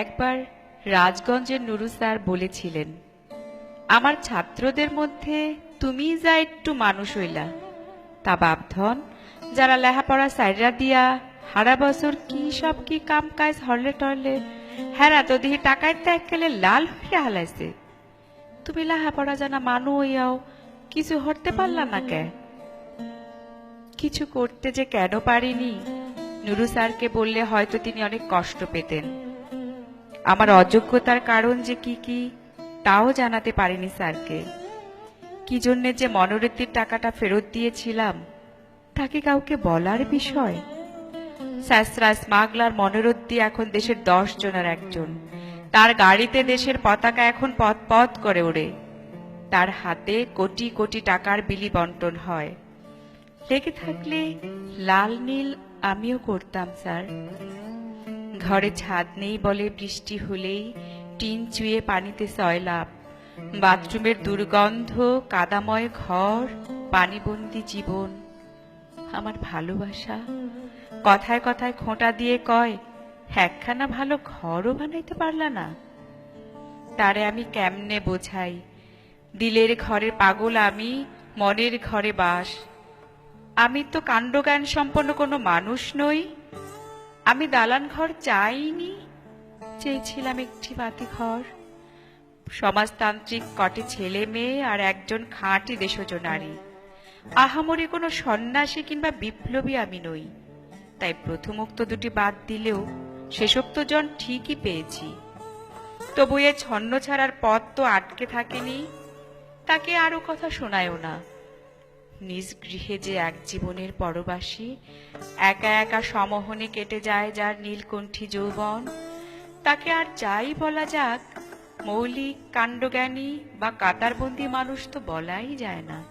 একবার রাজগঞ্জের নুরু স্যার বলেছিলেন, আমার ছাত্রদের মধ্যে তুমি যা একটু মানুষ হইলা, তা বাপধন যারা লেহাপড়া সাইরা দিয়া হারা বছর কি সব কি কাম কাজ হরলে টরলে হ্যাঁ তো দিহি টাকায় ত্যাগ গেলে লাল হইয়া হালাইছে। তুমি লেহাপড়া জানা মানু হইয়াও কিছু হরতে পারলা না কে? কিছু করতে যে কেন পারিনি, নুরু স্যারকে বললে হয়তো তিনি অনেক কষ্ট পেতেন। আমার অযোগ্যতার কারণ যে কি কি, তাও জানাতে পারিনি স্যারকে। কি জন্যে যে মনোরীতির টাকাটা ফেরত দিয়েছিলাম তাকে কাউকে বলার বিষয়? স্যাসরা স্মাগলার মনোরত্তি এখন দেশের দশ জনের একজন। তার গাড়িতে দেশের পতাকা এখন পথ পথ করে ওড়ে। তার হাতে কোটি কোটি টাকার বিলি বন্টন হয়। লেগে থাকলে লাল নীল আমিও করতাম, স্যার। ঘরে ছাদ নেই বলে বৃষ্টি হলেই টিন চুয়ে পানিতে সয়লাভ বাথরুমের দুর্গন্ধ, কাদাময় ঘর, পানিবন্দি জীবন। আমার ভালোবাসা। কথায় কথায় খোঁটা দিয়ে কয়, একখানা ভালো ঘরও বানাইতে পারলা না? তারে আমি কেমনে বোঝাই? দিলের ঘরে পাগল আমি, মনের ঘরে বাস। আমি তো কাণ্ডজ্ঞান সম্পন্ন কোনো মানুষ নই। আমি দালান ঘর চাইনি, চেয়েছিলাম একটি বাতি ঘর। সমাজতান্ত্রিক কটি ছেলে মেয়ে আর একজন খাঁটি দেশজ নারী। আহামরি কোনো সন্ন্যাসী কিংবা বিপ্লবী আমি নই। তাই প্রথমোক্ত দুটি বাদ দিলেও শেষোক্ত জন ঠিকই পেয়েছি। তবু এ ছন্ন ছাড়ার পথ তো আটকে থাকেনি, তাকে আরও কথা শোনায়ও না। নিজ গৃহে যে এক জীবনের পরবাসী, একা একা সমহনে কেটে যায় যার নীলকণ্ঠী যৌবন, তাকে আর যাই বলা যাক, মৌলিক, কাণ্ডজ্ঞানী বা কাতারবন্দি মানুষ তো বলাই যায় না।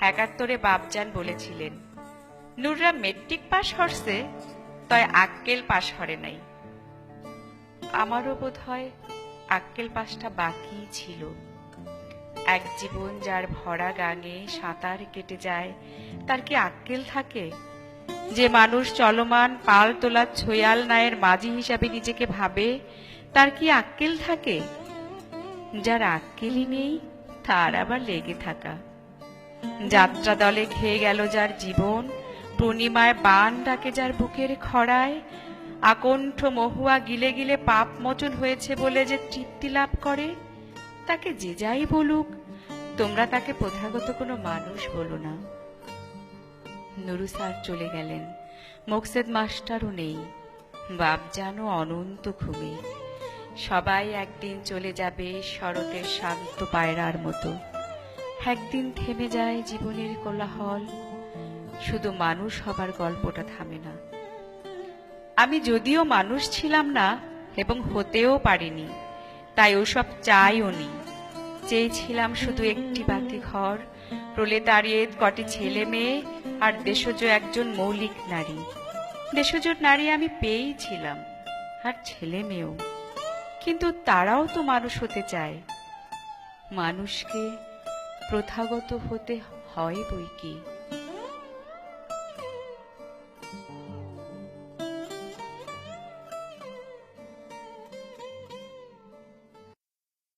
একাত্তরে বাপজান বলেছিলেন, নুররা মেট্রিক পাশ হরছে, তয় আক্কেল পাশ হরে নাই। আমারও বোধ হয় আক্কেল পাশটা বাকি ছিল। এক জীবন যার ভরা গাঙে সাঁতার কেটে যায়, তার কি আক্কেল থাকে? যে মানুষ চলমান পাল তোলা ছয়াল নায়ের মাঝি হিসাবে নিজেকে ভাবে, তার কি আক্কেল থাকে? যার আক্কেলই নেই, তার আবার লেগে থাকা। যাত্রা দলে খেয়ে গেল যার জীবন, পূর্ণিমায় বান ডাকে যার বুকের খড়ায়, আকণ্ঠ মহুয়া গিলে গিলে পাপ মোচন হয়েছে বলে যে তৃপ্তি লাভ করে তাকে যে যাই বলুক, তোমরা তাকে প্রথাগত কোনো মানুষ বলো না। নুরু স্যার চলে গেলেন। মোকসেদ মাস্টারও নেই। বাপ জানো অনন্ত ঘুমে। সবাই একদিন চলে যাবে শরতের শান্ত পায়রার মতো। একদিন থেমে যায় জীবনের কোলাহল। শুধু মানুষ হবার গল্পটা থামে না। আমি যদিও মানুষ ছিলাম না, এবং হতেও পারিনি, তাই ওসব চাইও নি। চেয়েছিলাম শুধু একটি বাতি ঘর। প্রলেতারিয়ে কটি ছেলে মেয়ে আর দেশজ একজন মৌলিক নারী। দেশজ নারী আমি পেয়েছিলাম আর ছেলে মেয়েও। কিন্তু তারাও তো মানুষ হতে চায়। মানুষকে প্রথাগত হতে হয় বই কি?